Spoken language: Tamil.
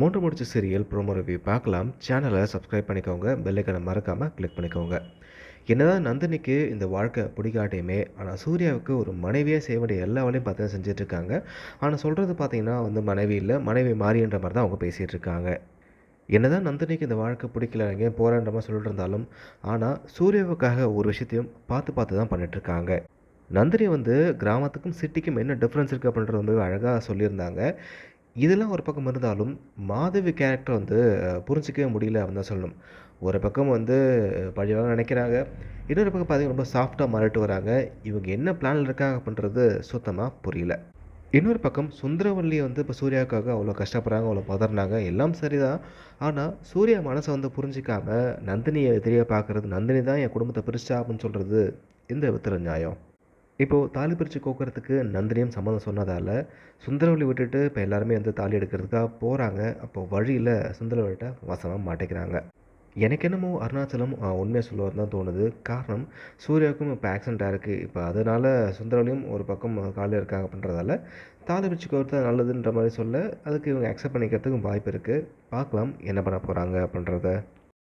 மூன்று முடிச்ச சீரியல் ப்ரோமோ ரிவ்யூ பார்க்கலாம். சேனலை சப்ஸ்கிரைப் பண்ணிக்கோங்க. பெல்லைக்கனை மறக்காமல் கிளிக் பண்ணிக்கோங்க. என்னதான் நந்தினிக்கு இந்த வாழ்க்கை பிடிக்காட்டையுமே ஆனால் சூர்யாவுக்கு ஒரு மனைவியாக செய்ய வேண்டிய எல்லா வேலையும் பார்த்தீங்கன்னா செஞ்சிட்ருக்காங்க ஆனால் சொல்கிறது பார்த்தீங்கன்னா வந்து மனைவி இல்லை. மனைவி மாறின்ற மாதிரி தான் அவங்க பேசிகிட்டு இருக்காங்க. என்னதான் நந்தினிக்கு இந்த வாழ்க்கை பிடிக்கல எங்கேயும் போகிறன்ற மாதிரி சொல்லிட்டு இருந்தாலும் ஆனால் சூர்யாவுக்காக ஒரு விஷயத்தையும் பார்த்து பார்த்து தான் பண்ணிகிட்ருக்காங்க நந்தினி வந்து கிராமத்துக்கும் சிட்டிக்கும் என்ன டிஃப்ரென்ஸ் இருக்குது அப்படின்றது ரொம்பவே அழகாக சொல்லியிருந்தாங்க. இதெல்லாம் ஒரு பக்கம் இருந்தாலும் மாதவி கேரக்டர் வந்து புரிஞ்சிக்கவே முடியல அப்படின்னு தான் சொல்லணும். ஒரு பக்கம் வந்து பழிவாக நினைக்கிறாங்க. இன்னொரு பக்கம் பார்த்தீங்கன்னா ரொம்ப சாஃப்டாக மாறிட்டு வராங்க. இவங்க என்ன பிளானில் இருக்காங்க அப்படின்றது சுத்தமாக புரியல. இன்னொரு பக்கம் சுந்தரவல்லி வந்து இப்போ சூர்யாவுக்காக அவ்வளோ கஷ்டப்படுறாங்க அவ்வளோ பதறினாங்க. எல்லாம் சரிதான். ஆனால் சூர்யா மனசை வந்து புரிஞ்சிக்காமல் நந்தினியை தெரிய பார்க்குறது நந்தினி தான் என் குடும்பத்தை பிரிச்சா அப்படின்னு சொல்கிறது இந்த வித்திர நியாயம்? இப்போது தாலி பிரித்து கோக்கிறதுக்கு நந்தினியும் சம்மதம் சொன்னதால் சுந்தரவழி விட்டுட்டு இப்போ எல்லாருமே வந்து தாலி எடுக்கிறதுக்காக போகிறாங்க அப்போ வழியில் சுந்தரவல்லிட்ட வசமாக மாட்டேங்கிறாங்க எனக்கு என்னமோ அருணாச்சலம் உண்மையை சொல்லுவார் தான் தோணுது. காரணம் சூர்யாவுக்கும் இப்போ ஆக்சிடென்ட் ஆயிருக்கு இப்போ அதனால் சுந்தரவழியும் ஒரு பக்கம் காலில் இருக்காங்க அப்படின்றதால தாலி பிரித்து கோர்த்தா நல்லதுன்ற மாதிரி சொல்ல அதுக்கு இவங்க அக்செப்ட் பண்ணிக்கிறதுக்கும் வாய்ப்பு இருக்குது பார்க்கலாம் என்ன பண்ண போகிறாங்க அப்படின்றத.